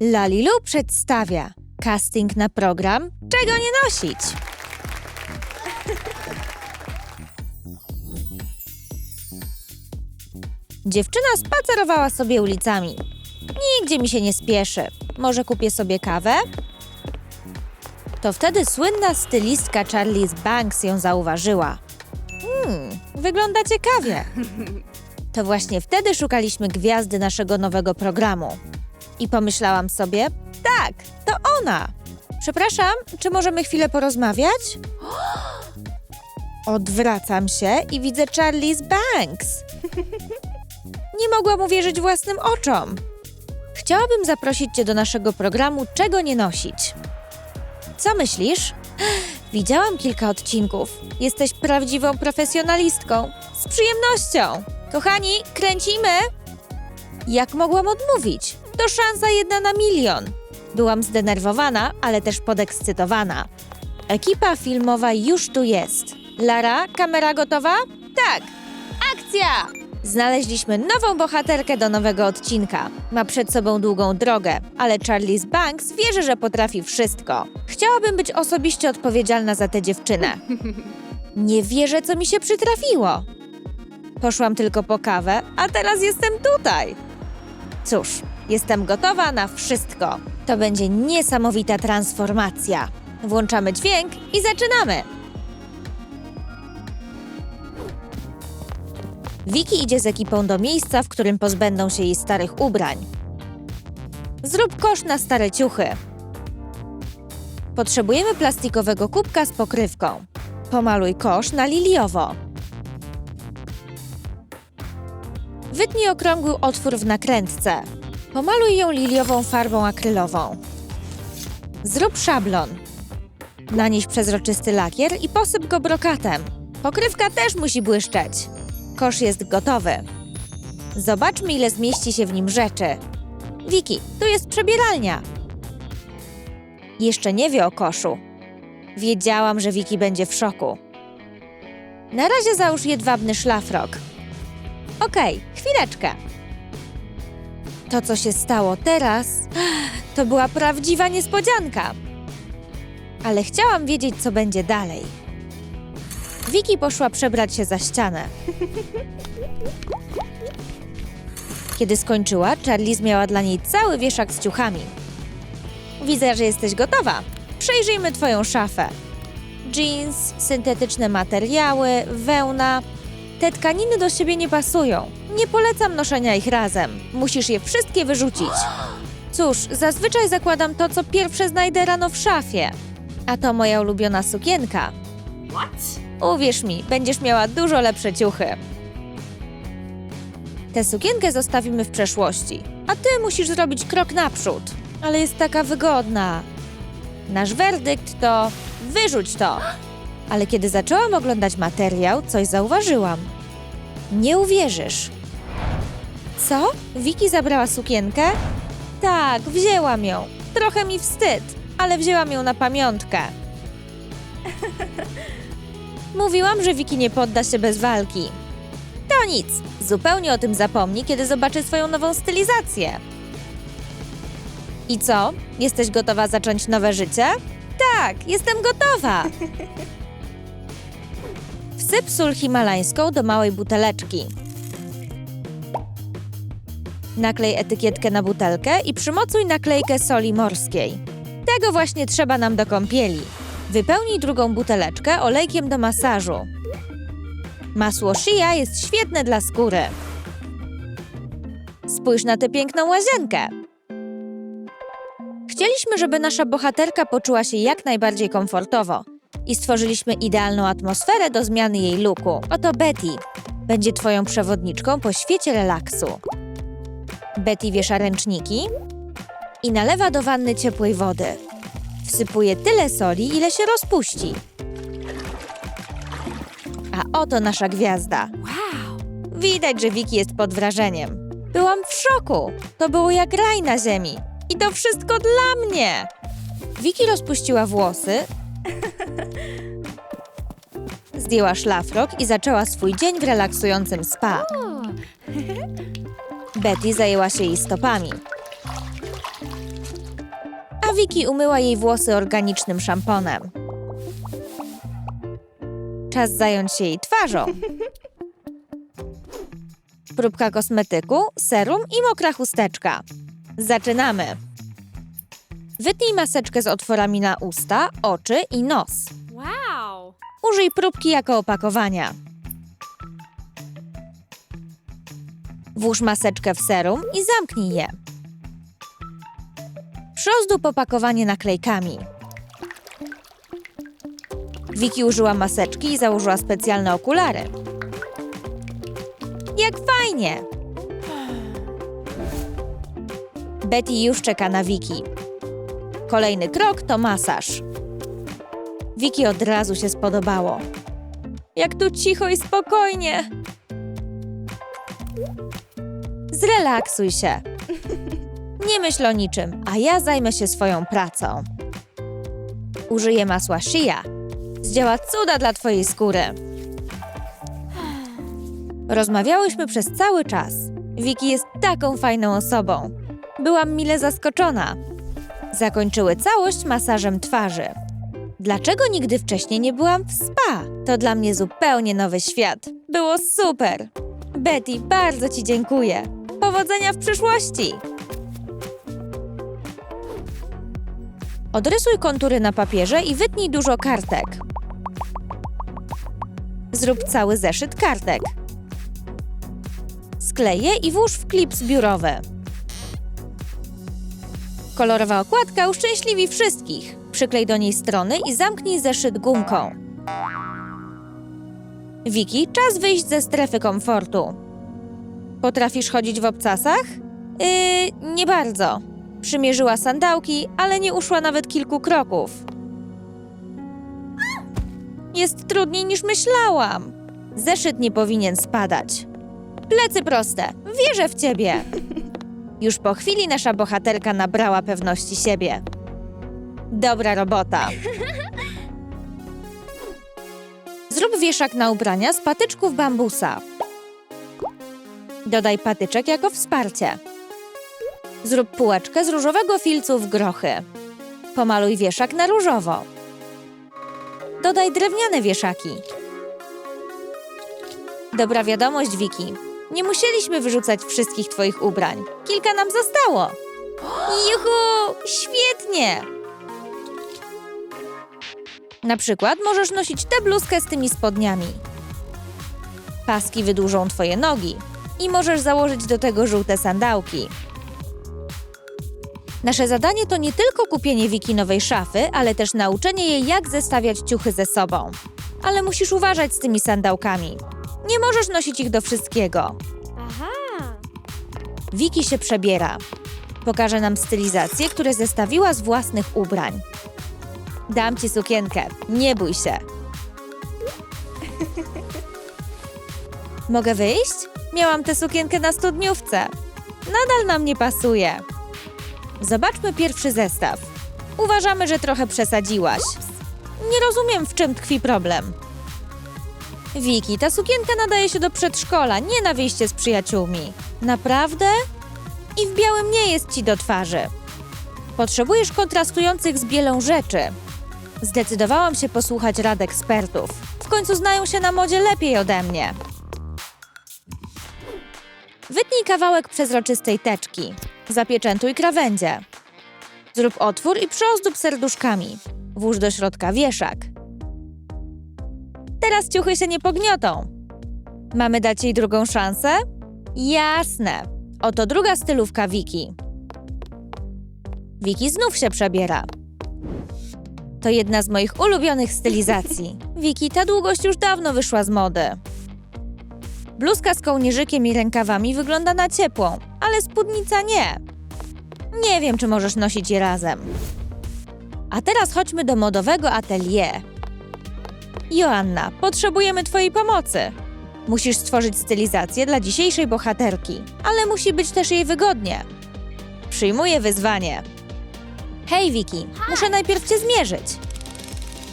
Lalilu przedstawia casting na program Czego nie nosić? Dziewczyna spacerowała sobie ulicami. Nigdzie mi się nie spieszy. Może kupię sobie kawę? To wtedy słynna stylistka Charlize Banks ją zauważyła. Hmm, wygląda ciekawie. To właśnie wtedy szukaliśmy gwiazdy naszego nowego programu. I pomyślałam sobie, tak, to ona. Przepraszam, czy możemy chwilę porozmawiać? Odwracam się i widzę Charlize Banks. Nie mogłam uwierzyć własnym oczom. Chciałabym zaprosić Cię do naszego programu Czego nie nosić. Co myślisz? Widziałam kilka odcinków. Jesteś prawdziwą profesjonalistką. Z przyjemnością. Kochani, kręcimy? Jak mogłam odmówić? To szansa jedna na milion. Byłam zdenerwowana, ale też podekscytowana. Ekipa filmowa już tu jest. Lara, kamera gotowa? Tak. Akcja! Znaleźliśmy nową bohaterkę do nowego odcinka. Ma przed sobą długą drogę, ale Charlize Banks wierzy, że potrafi wszystko. Chciałabym być osobiście odpowiedzialna za tę dziewczynę. Nie wierzę, co mi się przytrafiło. Poszłam tylko po kawę, a teraz jestem tutaj. Cóż, jestem gotowa na wszystko. To będzie niesamowita transformacja. Włączamy dźwięk i zaczynamy. Wiki idzie z ekipą do miejsca, w którym pozbędą się jej starych ubrań. Zrób kosz na stare ciuchy. Potrzebujemy plastikowego kubka z pokrywką. Pomaluj kosz na liliowo. Wytnij okrągły otwór w nakrętce. Pomaluj ją liliową farbą akrylową. Zrób szablon. Nanieś przezroczysty lakier i posyp go brokatem. Pokrywka też musi błyszczeć. Kosz jest gotowy. Zobaczmy, ile zmieści się w nim rzeczy. Wiki, tu jest przebieralnia. Jeszcze nie wie o koszu. Wiedziałam, że Wiki będzie w szoku. Na razie załóż jedwabny szlafrok. Okej, chwileczkę. To, co się stało teraz, to była prawdziwa niespodzianka. Ale chciałam wiedzieć, co będzie dalej. Wiki poszła przebrać się za ścianę. Kiedy skończyła, Charlize miała dla niej cały wieszak z ciuchami. Widzę, że jesteś gotowa. Przejrzyjmy twoją szafę. Jeans, syntetyczne materiały, wełna. Te tkaniny do siebie nie pasują. Nie polecam noszenia ich razem. Musisz je wszystkie wyrzucić. Cóż, zazwyczaj zakładam to, co pierwsze znajdę rano w szafie. A to moja ulubiona sukienka. What? Uwierz mi, będziesz miała dużo lepsze ciuchy. Tę sukienkę zostawimy w przeszłości, a ty musisz zrobić krok naprzód. Ale jest taka wygodna. Nasz werdykt to wyrzuć to. Ale kiedy zaczęłam oglądać materiał, coś zauważyłam. Nie uwierzysz. Co? Wiki zabrała sukienkę? Tak, wzięłam ją. Trochę mi wstyd, ale wzięłam ją na pamiątkę. Mówiłam, że Wiki nie podda się bez walki. To nic, zupełnie o tym zapomni, kiedy zobaczy swoją nową stylizację. I co? Jesteś gotowa zacząć nowe życie? Tak, jestem gotowa! Wsyp sól himalańską do małej buteleczki. Naklej etykietkę na butelkę i przymocuj naklejkę soli morskiej. Tego właśnie trzeba nam do kąpieli. Wypełnij drugą buteleczkę olejkiem do masażu. Masło Shia jest świetne dla skóry. Spójrz na tę piękną łazienkę. Chcieliśmy, żeby nasza bohaterka poczuła się jak najbardziej komfortowo i stworzyliśmy idealną atmosferę do zmiany jej looku. Oto Betty. Będzie twoją przewodniczką po świecie relaksu. Betty wiesza ręczniki i nalewa do wanny ciepłej wody. Wsypuje tyle soli, ile się rozpuści. A oto nasza gwiazda. Wow. Widać, że Wiki jest pod wrażeniem. Byłam w szoku. To było jak raj na ziemi. I to wszystko dla mnie. Wiki rozpuściła włosy, zdjęła szlafrok i zaczęła swój dzień w relaksującym spa. Betty zajęła się jej stopami. a Wiki umyła jej włosy organicznym szamponem. Czas zająć się jej twarzą. Próbka kosmetyku, serum i mokra chusteczka. Zaczynamy. Wytnij maseczkę z otworami na usta, oczy i nos. Wow! Użyj próbki jako opakowania. Włóż maseczkę w serum i zamknij je. Przyozdup opakowanie naklejkami. Wiki użyła maseczki i założyła specjalne okulary. Jak fajnie! Betty już czeka na Wiki. Kolejny krok to masaż. Wiki od razu się spodobało. Jak tu cicho i spokojnie. Zrelaksuj się. Nie myśl o niczym, a ja zajmę się swoją pracą. Użyję masła Shea. Zdziała cuda dla twojej skóry. Rozmawiałyśmy przez cały czas. Wiki jest taką fajną osobą. Byłam mile zaskoczona. Zakończyły całość masażem twarzy. Dlaczego nigdy wcześniej nie byłam w spa? To dla mnie zupełnie nowy świat. Było super! Betty, bardzo Ci dziękuję. Powodzenia w przyszłości! Odrysuj kontury na papierze i wytnij dużo kartek. Zrób cały zeszyt kartek. Sklej je i włóż w klips biurowy. Kolorowa okładka uszczęśliwi wszystkich. Przyklej do niej strony i zamknij zeszyt gumką. Wiki, czas wyjść ze strefy komfortu. Potrafisz chodzić w obcasach? Yy, nie bardzo. Przymierzyła sandałki, ale nie uszła nawet kilku kroków. Jest trudniej niż myślałam. Zeszyt nie powinien spadać. Plecy proste. Wierzę w ciebie. Już po chwili nasza bohaterka nabrała pewności siebie. Dobra robota. Zrób wieszak na ubrania z patyczków bambusa. Dodaj patyczek jako wsparcie. Zrób półeczkę z różowego filcu w grochy. Pomaluj wieszak na różowo. Dodaj drewniane wieszaki. Dobra wiadomość, Wiki. Nie musieliśmy wyrzucać wszystkich twoich ubrań. Kilka nam zostało. Juhu! Świetnie! Na przykład możesz nosić tę bluzkę z tymi spodniami. Paski wydłużą twoje nogi i możesz założyć do tego żółte sandałki. Nasze zadanie to nie tylko kupienie Wiki nowej szafy, ale też nauczenie jej, jak zestawiać ciuchy ze sobą. Ale musisz uważać z tymi sandałkami. Nie możesz nosić ich do wszystkiego. Aha! Wiki się przebiera. Pokaże nam stylizacje, które zestawiła z własnych ubrań. Dam ci sukienkę, nie bój się. Mogę wyjść? Miałam tę sukienkę na studniówce. Nadal nam nie pasuje. Zobaczmy pierwszy zestaw. Uważamy, że trochę przesadziłaś. Nie rozumiem, w czym tkwi problem. Wiki, ta sukienka nadaje się do przedszkola, nie na wyjście z przyjaciółmi. Naprawdę? I w białym nie jest ci do twarzy. Potrzebujesz kontrastujących z bielą rzeczy. Zdecydowałam się posłuchać rad ekspertów. W końcu znają się na modzie lepiej ode mnie. Wytnij kawałek przezroczystej teczki. Zapieczętuj krawędzie. Zrób otwór i przyozdób serduszkami. Włóż do środka wieszak. Teraz ciuchy się nie pogniotą. Mamy dać jej drugą szansę? Jasne. Oto druga stylówka Wiki. Wiki znów się przebiera. To jedna z moich ulubionych stylizacji. Wiki, ta długość już dawno wyszła z mody. Bluzka z kołnierzykiem i rękawami wygląda na ciepłą, ale spódnica nie. Nie wiem, czy możesz nosić je razem. A teraz chodźmy do modowego atelier. Joanna, potrzebujemy Twojej pomocy. Musisz stworzyć stylizację dla dzisiejszej bohaterki, ale musi być też jej wygodnie. Przyjmuję wyzwanie. Hej, Wiki, muszę najpierw Cię zmierzyć.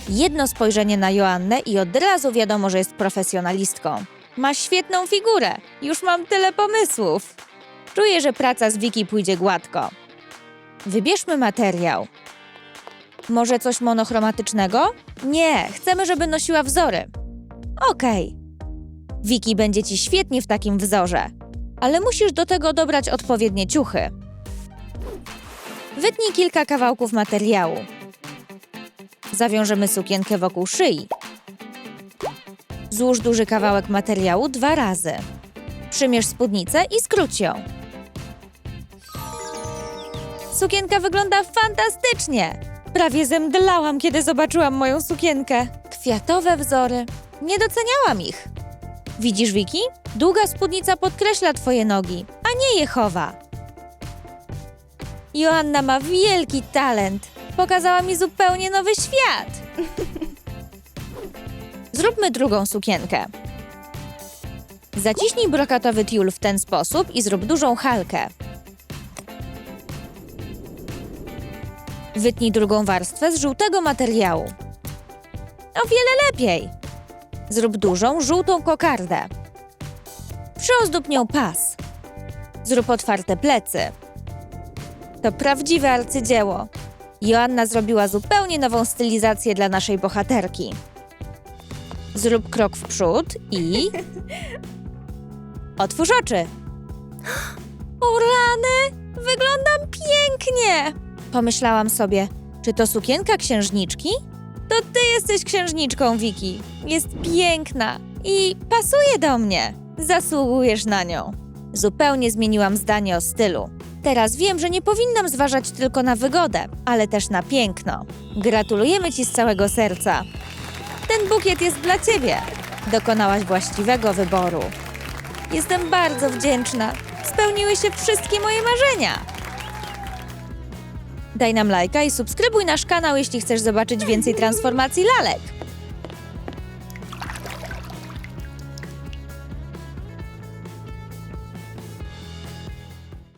Jedno spojrzenie na Joannę i od razu wiadomo, że jest profesjonalistką. Ma świetną figurę. Już mam tyle pomysłów. Czuję, że praca z Wiki pójdzie gładko. Wybierzmy materiał. Może coś monochromatycznego? Nie, chcemy, żeby nosiła wzory. Okej. Wiki będzie ci świetnie w takim wzorze, ale musisz do tego dobrać odpowiednie ciuchy. Wytnij kilka kawałków materiału. Zawiążemy sukienkę wokół szyi. Złóż duży kawałek materiału dwa razy. Przymierz spódnicę i skróć ją. Sukienka wygląda fantastycznie! Prawie zemdlałam, kiedy zobaczyłam moją sukienkę. Kwiatowe wzory. Nie doceniałam ich. Widzisz, Wiki? Długa spódnica podkreśla twoje nogi, a nie je chowa. Joanna ma wielki talent. Pokazała mi zupełnie nowy świat. Zróbmy drugą sukienkę. Zaciśnij brokatowy tiul w ten sposób i zrób dużą halkę. Wytnij drugą warstwę z żółtego materiału. O wiele lepiej. Zrób dużą, żółtą kokardę. Przyozdób nią pas. Zrób otwarte plecy. To prawdziwe arcydzieło. Joanna zrobiła zupełnie nową stylizację dla naszej bohaterki. Zrób krok w przód i... Otwórz oczy. O rany! Wyglądam pięknie! Pomyślałam sobie, czy to sukienka księżniczki? To ty jesteś księżniczką, Wiki. Jest piękna i pasuje do mnie. Zasługujesz na nią. Zupełnie zmieniłam zdanie o stylu. Teraz wiem, że nie powinnam zważać tylko na wygodę, ale też na piękno. Gratulujemy ci z całego serca. Ten bukiet jest dla ciebie. Dokonałaś właściwego wyboru. Jestem bardzo wdzięczna. Spełniły się wszystkie moje marzenia. Daj nam lajka i subskrybuj nasz kanał, jeśli chcesz zobaczyć więcej transformacji lalek.